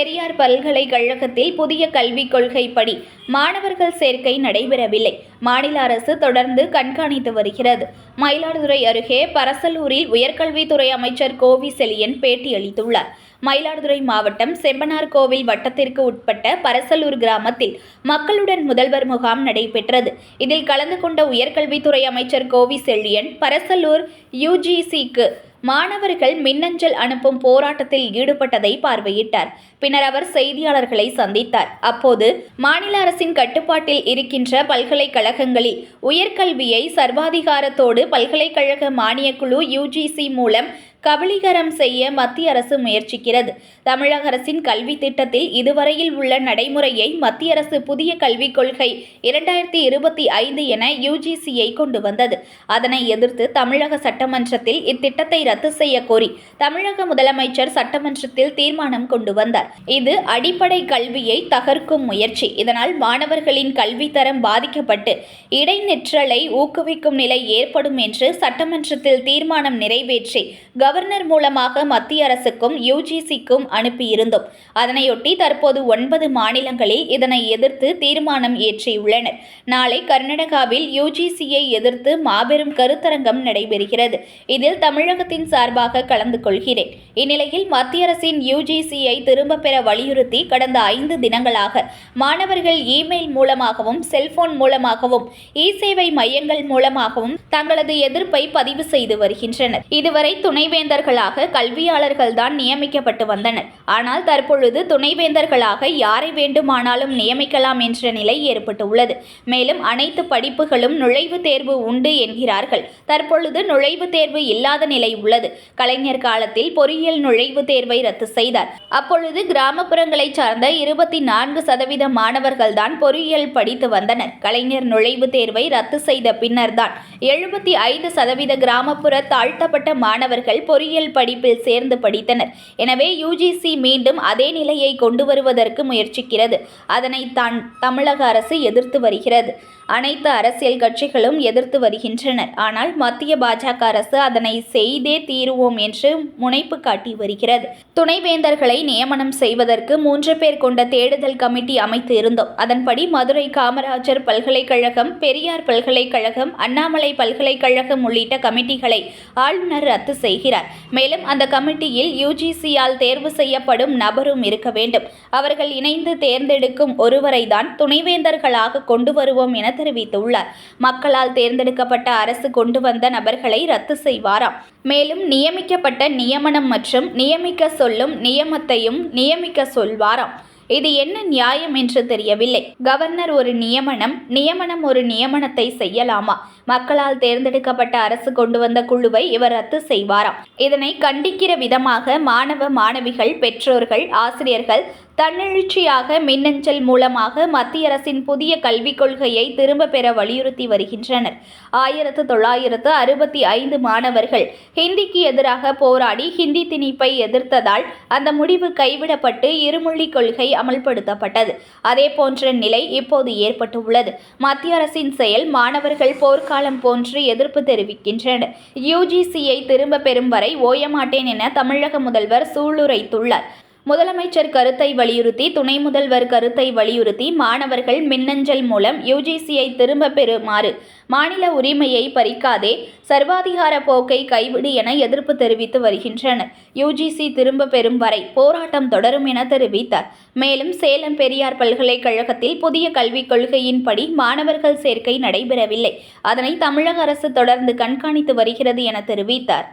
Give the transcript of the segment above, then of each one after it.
Periyar பல்கலைக்கழகத்தில் புதிய கல்விக் கொள்கைப்படி மாணவர்கள் சேர்க்கை நடைபெறவில்லை. மாநில அரசு தொடர்ந்து கண்காணித்து வருகிறது. மயிலாடுதுறை அருகே பரசலூரில் உயர்கல்வித்துறை அமைச்சர் கோவி செலியன் பேட்டியளித்துள்ளார். மயிலாடுதுறை மாவட்டம் செம்பனார் கோவில் வட்டத்திற்கு உட்பட்ட பரசலூர் கிராமத்தில் மக்களுடன் முதல்வர் முகாம் நடைபெற்றது. இதில் கலந்து கொண்ட உயர்கல்வித்துறை அமைச்சர் கோவி செல்லியன் பரசலூர் யுஜிசிக்கு மாணவர்கள் மின்னஞ்சல் அனுப்பும் போராட்டத்தில் ஈடுபட்டதை பார்வையிட்டார். பின்னர் அவர் செய்தியாளர்களை சந்தித்தார். அப்போது மாநில அரசின் கட்டுப்பாட்டில் இருக்கின்ற பல்கலைக்கழகங்களில் உயர்கல்வியை சர்வாதிகாரத்தோடு பல்கலைக்கழக மானியக்குழு யுஜிசி மூலம் கபலீகரம் செய்ய மத்திய அரசு முயற்சிக்கிறது. தமிழக அரசின் கல்வி திட்டத்தில் இதுவரையில் உள்ள நடைமுறையை மத்திய அரசு புதிய கல்விக் கொள்கை இரண்டாயிரத்தி இருபத்தி ஐந்து என யுஜிசியை கொண்டு வந்தது. அதனை எதிர்த்து தமிழக சட்டமன்றத்தில் இத்திட்டத்தை ரத்து செய்ய கோரி தமிழக முதலமைச்சர் சட்டமன்றத்தில் தீர்மானம் கொண்டு வந்தார். இது அடிப்படை கல்வியை தகர்க்கும் முயற்சி. இதனால் மாணவர்களின் கல்வித்தரம் பாதிக்கப்பட்டு இடைநிற்றலை ஊக்குவிக்கும் நிலை ஏற்படும் என்று சட்டமன்றத்தில் தீர்மானம் நிறைவேற்றி கவர்னர் மூலமாக மத்திய அரசுக்கும் யுஜிசிக்கும் அனுப்பியிருந்தோம். அதனையொட்டி தற்போது ஒன்பது மாநிலங்களில் இதனை எதிர்த்து தீர்மானம் இயற்றியுள்ளனர் நாளை கர்நாடகாவில் யுஜிசியை எதிர்த்து மாபெரும் கருத்தரங்கம் நடைபெறுகிறது. இதில் தமிழகத்தின் சார்பாக கலந்து கொள்கிறேன். இந்நிலையில் மத்திய அரசின் யுஜிசியை திரும்ப பெற வலியுறுத்தி கடந்த ஐந்து தினங்களாக மாணவர்கள் இமெயில் மூலமாகவும் செல்போன் மூலமாகவும் இ சேவை மையங்கள் மூலமாகவும் தங்களது எதிர்ப்பை பதிவு செய்து வருகின்றனர். இதுவரை துணைவேந்தர்களாக கல்வியாளர்கள் தான் நியமிக்கப்பட்டு வந்தனர். ஆனால் தற்பொழுது துணைவேந்தர்களாக யாரை வேண்டுமானாலும் நியமிக்கலாம் என்ற நிலை ஏற்பட்டுள்ளது. மேலும் அனைத்து படிப்புகளும் நுழைவுத் தேர்வு உண்டு என்கிறார்கள். தற்பொழுது நுழைவுத் தேர்வு இல்லாத நிலை உள்ளது. கலைஞர் காலத்தில் பொறியியல் நுழைவுத் தேர்வை ரத்து செய்தார். அப்பொழுது கிராமப்புறங்களைச் சார்ந்த இருபத்தி நான்கு சதவீத மாணவர்கள் தான் பொறியியல் படித்து வந்தனர். கலைஞர் நுழைவுத் தேர்வை ரத்து செய்த பின்னர்தான் எழுபத்தி ஐந்து சதவீத கிராமப்புற தாழ்த்தப்பட்ட மாணவர்கள் பொறியியல் படிப்பில் சேர்ந்து படித்தனர். எனவே யுஜிசி மீண்டும் அதே நிலையை கொண்டு வருவதற்கு முயற்சிக்கிறது. அதனை தான் தமிழக அரசு எதிர்த்து வருகிறது. அனைத்து அரசியல் கட்சிகளும் எதிர்த்து வருகின்றனர். ஆனால் மத்திய பாஜக அரசு அதனை செய்தே தீருவோம் என்று முனைப்பு காட்டி வருகிறது. துணைவேந்தர்களை நியமனம் செய்வதற்கு மூன்று பேர் கொண்ட தேடுதல் கமிட்டி அமைத்து இருந்தோம். அதன்படி மதுரை காமராஜர் பல்கலைக்கழகம் பெரியார் பல்கலைக்கழகம் அண்ணாமலை பல்கலைக்கழகம் உள்ளிட்ட கமிட்டிகளை ஆளுநர் ரத்து செய்கிறார். மேலும் அந்த கமிட்டியில் யுஜிசியால் தேர்வு செய்யப்படும் நபரும் இருக்க வேண்டும். அவர்கள் இணைந்து தேர்ந்தெடுக்கும் ஒருவரை தான் துணைவேந்தர்களாக கொண்டு வருவோம் என தெரிவித்துள்ளார். மக்களால் தேர்ந்தெடுக்கப்பட்ட அரசு கொண்டு வந்த நபர்களை ரத்து செய்வாராம். மேலும் நியமிக்கப்பட்ட நியமனம் மற்றும் நியமிக்க சொல்லும் நியமத்தையும் நியமிக்க சொல்வாராம். இது என்ன நியாயம் என்று தெரியவில்லை. கவர்னர் ஒரு நியமனம் நியமனம் ஒரு நியமனத்தை செய்யலாமா? மக்களால் தேர்ந்தெடுக்கப்பட்ட அரசு கொண்டு வந்த குழுவை இவர் ரத்து செய்வாராம். இதனை கண்டிக்கிற விதமாக மாணவ மாணவிகள் பெற்றோர்கள் ஆசிரியர்கள் தன்னெழுச்சியாக மின்னஞ்சல் மூலமாக மத்திய அரசின் புதிய கல்விக் கொள்கையை திரும்ப பெற வலியுறுத்தி வருகின்றனர். ஆயிரத்து தொள்ளாயிரத்து அறுபத்தி ஐந்து மாணவர்கள் ஹிந்திக்கு எதிராக போராடி ஹிந்தி திணிப்பை எதிர்த்ததால் அந்த முடிவு கைவிடப்பட்டு இருமொழி கொள்கை அமல்படுத்தப்பட்டது. அதே போன்ற நிலை இப்போது ஏற்பட்டுள்ளது. மத்திய அரசின் செயல் மாணவர்கள் போர்க்காலம் போன்று எதிர்ப்பு தெரிவிக்கின்றனர் யுஜிசியை திரும்ப பெறும் வரை ஓயமாட்டேன் என தமிழக முதல்வர் சூளுரைத்துள்ளார். முதலமைச்சர் கருத்தை வலியுறுத்தி துணை முதல்வர் கருத்தை வலியுறுத்தி மாணவர்கள் மின்னஞ்சல் மூலம் யுஜிசியை திரும்ப பெறுமாறு மாநில உரிமையை பறிக்காதே சர்வாதிகார போக்கை கைவிடு என எதிர்ப்பு தெரிவித்து வருகின்றனர். யுஜிசி திரும்ப பெறும் வரை போராட்டம் தொடரும் என தெரிவித்தார். மேலும் சேலம் பெரியார் பல்கலைக்கழகத்தில் புதிய கல்விக் கொள்கையின்படி மாணவர்கள் சேர்க்கை நடைபெறவில்லை. அதனை தமிழக அரசு தொடர்ந்து கண்காணித்து வருகிறது என தெரிவித்தார்.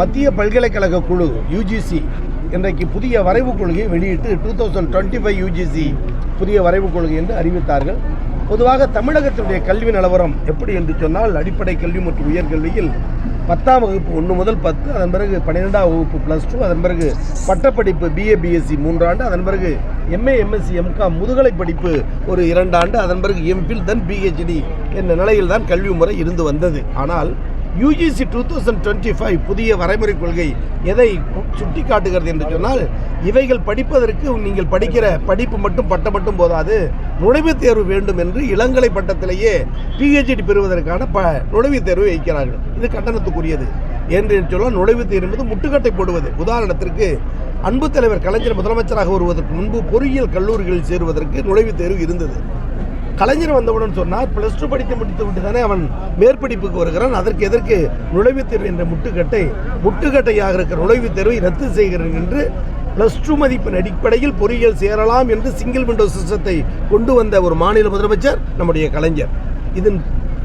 மத்திய பல்கலைக்கழக குழு யுஜிசி இன்றைக்கு புதிய வரைவு கொள்கையை வெளியிட்டு two thousand twenty five UGC புதிய வரைவு கொள்கை என்று அறிவித்தார்கள். பொதுவாக தமிழகத்தினுடைய கல்வி நிலவரம் எப்படி என்று சொன்னால் அடிப்படை கல்வி மற்றும் உயர்கல்வியில் பத்தாம் வகுப்பு ஒன்று முதல் பத்து அதன் பிறகு பன்னிரெண்டாம் வகுப்பு ப்ளஸ் டூ அதன் பிறகு பட்டப்படிப்பு பிஏ பிஎஸ்சி மூன்றாண்டு அதன் பிறகு எம்ஏ எம்எஸ்சி எம்காம் முதுகலை படிப்பு ஒரு இரண்டாண்டு அதன் பிறகு எம்பில் தென் பிஹெச்டி என்ற நிலையில் தான் கல்வி முறை இருந்து வந்தது. ஆனால் UGC two thousand twenty five புதிய வரைமுறை கொள்கை எதை சுட்டி காட்டுகிறது என்று சொன்னால் இவைகள் படிப்பதற்கு நீங்கள் படிக்கிற படிப்பு மட்டும் பட்டம் மட்டும் போதாது நுழைவுத் தேர்வு வேண்டும் என்று இளங்கலை பட்டத்திலேயே பிஹெச்டி பெறுவதற்கான ப நுழைவுத் தேர்வு வைக்கிறார்கள். இது கட்டணத்துக்குரியது என்று சொல்ல நுழைவுத் தேர்வு என்பது முட்டுக்கட்டை போடுவது. உதாரணத்திற்கு அன்பு தலைவர் கலைஞர் முதலமைச்சராக வருவதற்கு முன்பு பொறியியல் கல்லூரிகளில் சேருவதற்கு நுழைவுத் தேர்வு இருந்தது. கலைஞர் வந்தவுடன் சொன்னார் பிளஸ் டூ படித்து முடித்து விட்டு தானே அவன் மேற்படிப்புக்கு வருகிறான். அதற்கு எதற்கு நுழைவுத் தேர்வு என்ற முட்டுக்கட்டை முட்டுக்கட்டையாக இருக்கிற நுழைவுத் தேர்வை ரத்து செய்கிறேன் என்று பிளஸ் டூ மதிப்பின் அடிப்படையில் பொறியியல் சேரலாம் என்று சிங்கிள் விண்டோ சிஸ்டத்தை கொண்டு வந்த ஒரு மாநில முதலமைச்சர் நம்முடைய கலைஞர். இதன்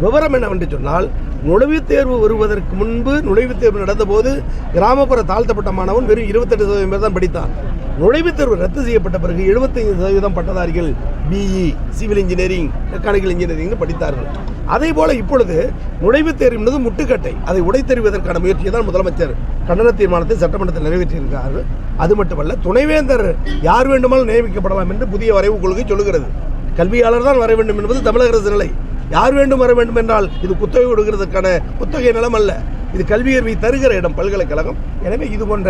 விவரம் என்னவென்று சொன்னால் நுழைவுத் தேர்வு வருவதற்கு முன்பு நுழைவுத் தேர்வு நடந்தபோது கிராமப்புற தாழ்த்தப்பட்ட மாணவன் வெறும் இருபத்தெட்டு சதவீதம் பேர் தான் படித்தான். நுழைவுத் தேர்வு ரத்து செய்யப்பட்ட பிறகு 75% சதவீதம் பட்டதாரிகள் BE civil engineering mechanical engineering படித்தார்கள். அதே போல இப்பொழுது நுழைவுத் தேர்வு என்பது முட்டுக்கட்டை. அதை உடைத்தெறிவதற்கான முயற்சியை தான் முதலமைச்சர் கண்டன தீர்மானத்தை சட்டமன்றத்தில் நிறைவேற்றியிருக்கிறார்கள். அது மட்டுமல்ல துணைவேந்தர் யார் வேண்டுமானாலும் நியமிக்கப்படலாம் என்று புதிய வரைவு கொள்கை சொல்லுகிறது. கல்வியாளர் தான் வர வேண்டும் என்பது தமிழக அரசு நிலை. யார் வேண்டும் வர வேண்டும் என்றால் இது குத்தகை கொடுக்கிறதுக்கான குத்தகை நிலம் அல்ல. இது கல்வியறிவை தருகிற இடம் பல்கலைக்கழகம். எனவே இது போன்ற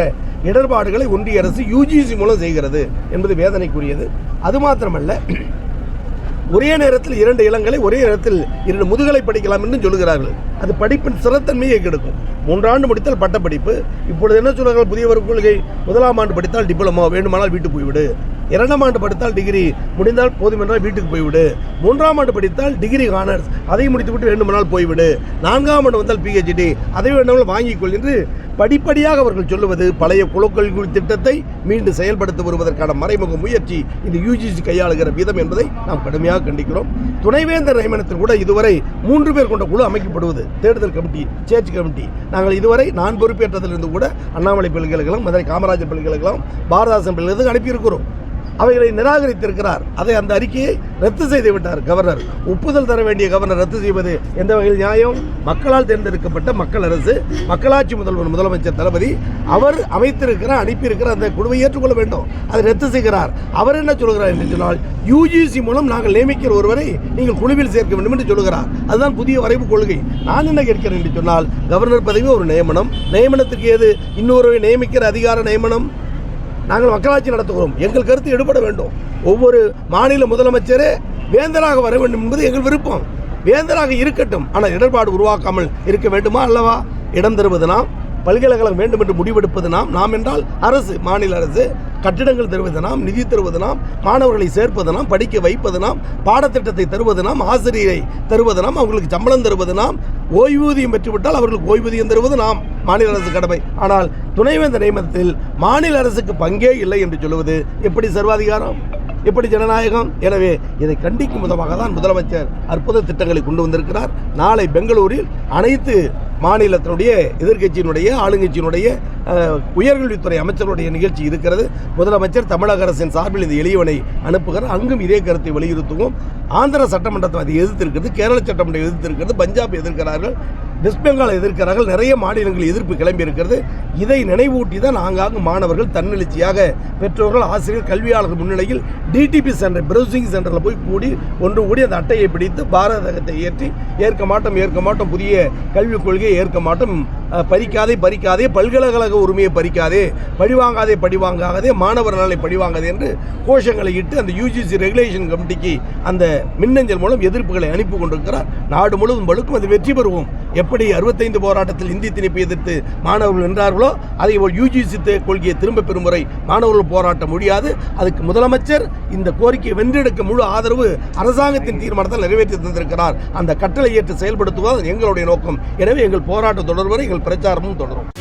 இடர்பாடுகளை ஒன்றிய அரசு யூஜிசி மூலம் செய்கிறது என்பது வேதனைக்குரியது. அது மாத்திரமல்ல ஒரே நேரத்தில் இரண்டு இளங்களை ஒரே நேரத்தில் இரண்டு முதுகலை படிக்கலாம் என்று சொல்லுகிறார்கள். அது படிப்பின் சிறத்தன்மையை கெடுக்கும். மூன்றாண்டு முடித்தால் பட்டப்படிப்பு. இப்பொழுது என்ன சொல்கிறார்கள் புதியவர் கொள்கை முதலாம் ஆண்டு படித்தால் டிப்ளமோ வேண்டுமானால் வீட்டு போய்விடு. இரண்டாம் ஆண்டு படித்தால் டிகிரி முடிந்தால் போதுமென்றால் வீட்டுக்கு போய்விடு. மூன்றாம் ஆண்டு படித்தால் டிகிரி ஹானர்ஸ் அதை முடித்துவிட்டு வேண்டுமானால் போய்விடு. நான்காம் ஆண்டு வந்தால் பிஹெச்டி அதை வேண்டாமல் வாங்கிக்கொள் என்று படிப்படியாக அவர்கள் சொல்லுவது. பழைய குலக்கல்வி திட்டத்தை மீண்டும் செயல்படுத்த வருவதற்கான மறைமுக முயற்சி இந்த யூஜிசி கையாளுகிற விதம் என்பதை நாம் கடுமையாக கண்டிக்கிறோம். துணைவேந்தர் நியமனத்தில் கூட இதுவரை மூன்று பேர் கொண்ட குழு அமைக்கப்படுவது. தேடுதல் கமிட்டி சேர்ச் கமிட்டி. நாங்கள் இதுவரை நான் பொறுப்பேற்றதிலிருந்து கூட அண்ணாமலை பல்கலைக்கழகம் மதுரை காமராஜர் பல்கலைக்கழகம் பாரதாசன் பல்கலைக்கழகம் அனுப்பியிருக்கிறோம். அவைகளை நிராகரித்திருக்கிறார். அதை அந்த அறிக்கையை ரத்து செய்து விட்டார் கவர்னர். ஒப்புதல் தர வேண்டிய கவர்னர் ரத்து செய்வது எந்த வகையில் நியாயம்? மக்களால் தேர்ந்தெடுக்கப்பட்ட மக்கள் அரசு மக்களாட்சி முதல்வர் முதலமைச்சர் தளபதி அவர் அமைத்திருக்கிற அனுப்பியிருக்கிற அந்த குழுவை ஏற்றுக்கொள்ள வேண்டும். அதை ரத்து செய்கிறார். அவர் என்ன சொல்கிறார் என்று சொன்னால் யூஜிசி மூலம் நாங்கள் நியமிக்கிற ஒருவரை நீங்கள் குழுவில் சேர்க்க வேண்டும் என்று சொல்கிறார். அதுதான் புதிய வரைவு கொள்கை. நான் என்ன கேட்கிறேன் என்று சொன்னால் கவர்னர் பதவி ஒரு நியமனம். நியமனத்துக்கு ஏது? இன்னொருவரை நியமிக்கிற அதிகார நியமனம்? நாங்கள் மக்களாட்சி நடத்துகிறோம். எங்கள் கருத்து எடுபட வேண்டும். ஒவ்வொரு மாநில முதலமைச்சரே வேந்தராக வர வேண்டும் என்பது எங்கள் விருப்பம். வேந்தராக இருக்கட்டும். ஆனால் இடர்பாடு உருவாக்காமல் இருக்க வேண்டுமா அல்லவா? இடம் தருவது நாம் பல்கலைக்கழகம் வேண்டும் என்று முடிவெடுப்பது நாம். நாம் என்றால் அரசு மாநில அரசு. கட்டிடங்கள் தருவதனாம் நிதி தருவது நாம் மாணவர்களை சேர்ப்பதனாம் படிக்க வைப்பதனாம் பாடத்திட்டத்தை தருவது நாம் ஆசிரியரை தருவதனாம் அவங்களுக்கு சம்பளம் தருவது நாம் ஓய்வூதியம் பெற்றுவிட்டால் அவர்களுக்கு ஓய்வூதியம் தருவது நாம் மாநில அரசு கடமை. ஆனால் துணைவேந்தர் நியமனத்தில் மாநில அரசுக்கு பங்கே இல்லை என்று சொல்லுவது எப்படி சர்வாதிகாரம்? எப்படி ஜனநாயகம்? எனவே இதை கண்டிக்கும் விதமாக தான் முதலமைச்சர் அற்புத திட்டங்களை கொண்டு வந்திருக்கிறார். நாளை பெங்களூரில் அனைத்து மாநிலத்தினுடைய எதிர்க்கட்சியினுடைய ஆளுங்கட்சியினுடைய உயர்கல்வித்துறை அமைச்சருடைய நிகழ்ச்சி இருக்கிறது. முதலமைச்சர் தமிழக அரசின் சார்பில் இந்த எளியவனை அனுப்புகிறார். அங்கும் இதே கருத்தை வலியுறுத்துவோம். ஆந்திர சட்டமன்றத்தை அதை எதிர்த்திருக்கிறது கேரள சட்டமன்றம் எதிர்த்திருக்கிறது பஞ்சாப் எதிர்க்கிறார்கள் வெஸ்ட் பெங்கால் எதிர்க்கிறார்கள் நிறைய மாநிலங்கள் எதிர்ப்பு கிளம்பி இருக்கிறது இதை நினைவூட்டி தான் ஆங்காங்கு மாணவர்கள் தன்னெழுச்சியாக பெற்றோர்கள் ஆசிரியர் கல்வியாளர்கள் முன்னிலையில் டிடிபி சென்டர் ப்ரௌசிங் சென்டரில் போய் கூடி ஒன்று கூடி அந்த அட்டையை பிடித்து பாரதத்தை ஏற்றி ஏற்க மாட்டோம் ஏற்க மாட்டோம் புதிய கல்விக் கொள்கை உரிமையை ஏற்க மாட்டோம். பறிக்காதே பறிக்காதே பல்கலைக்கழக உரிமையை பறிக்காதே பழிவாங்காதே பழிவாங்காதே மாணவர் நலனை பழிவாங்காதே என்று கோஷங்களை இட்டு அந்த யூஜிசி ரெகுலேஷன் கமிட்டிக்கு அந்த மின்னஞ்சல் மூலம் எதிர்ப்புகளை அனுப்பி கொண்டிருக்கிறார். நாடு முழுவதும் பழுக்கும் அது வெற்றி பெறுவோம். எப்படி அறுபத்தைந்து போராட்டத்தில் இந்தி திணிப்பு எதிர்த்து மாணவர்கள் நின்றார்களோ அதே போல் யூஜிசி கொள்கையை திரும்ப பெறும் முறை மாணவர்கள் போராட்டம் முடியாது. அதுக்கு முதலமைச்சர் இந்த கோரிக்கையை வென்றெடுக்க முழு ஆதரவு அரசாங்கத்தின் தீர்மானத்தில் நிறைவேற்றி தந்திருக்கிறார். அந்த கட்டளை ஏற்று செயல்படுத்துவது எங்களுடைய நோக்கம். எனவே எங்கள் போராட்டம் தொடரும் எங்கள் பிரச்சாரமும் தொடரும்.